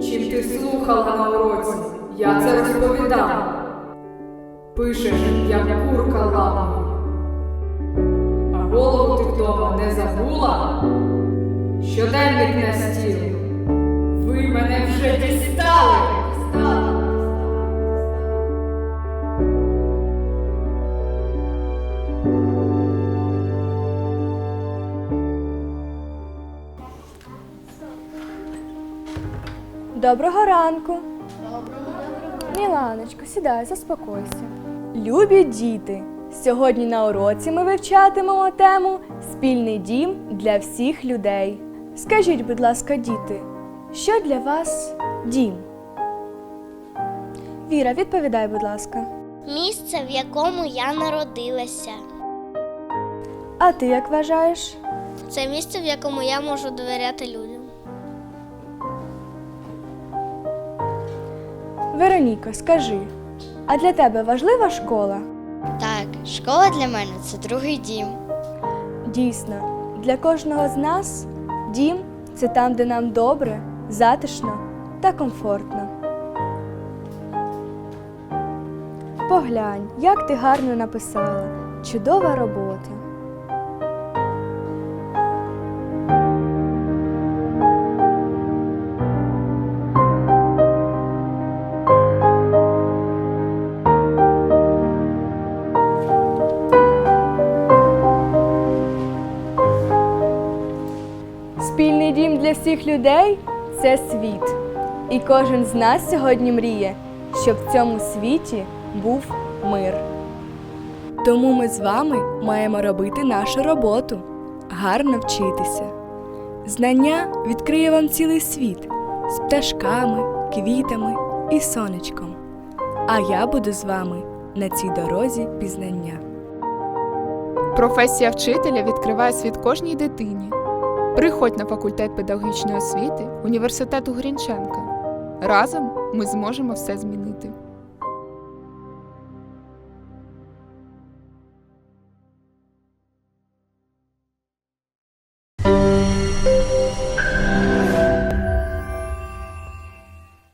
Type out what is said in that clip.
Чим ти слухала на уроці? Я це розповідав. Пишеш, як курка лапою. А голову ти вдома не забула? Щоденник на стіл. Доброго ранку. Міланочко, сідай, заспокойся. Любі діти! Сьогодні на уроці ми вивчатимемо тему Спільний дім для всіх людей. Скажіть, будь ласка, діти, що для вас дім? Віра, відповідай, будь ласка. Місце, в якому я народилася. А ти як вважаєш? Це місце, в якому я можу довіряти людям. Вероніка, скажи, а для тебе важлива школа? Так, школа для мене це другий дім. Дійсно, для кожного з нас дім це там, де нам добре, затишно та комфортно. Поглянь, як ти гарно написала. Чудова робота. Спільний дім для всіх людей це світ. І кожен з нас сьогодні мріє, щоб в цьому світі був мир. Тому ми з вами маємо робити нашу роботу, гарно вчитися. Знання відкриє вам цілий світ з пташками, квітами і сонечком. А я буду з вами на цій дорозі пізнання. Професія вчителя відкриває світ кожній дитині. Приходь на факультет педагогічної освіти університету Грінченка. Разом ми зможемо все змінити.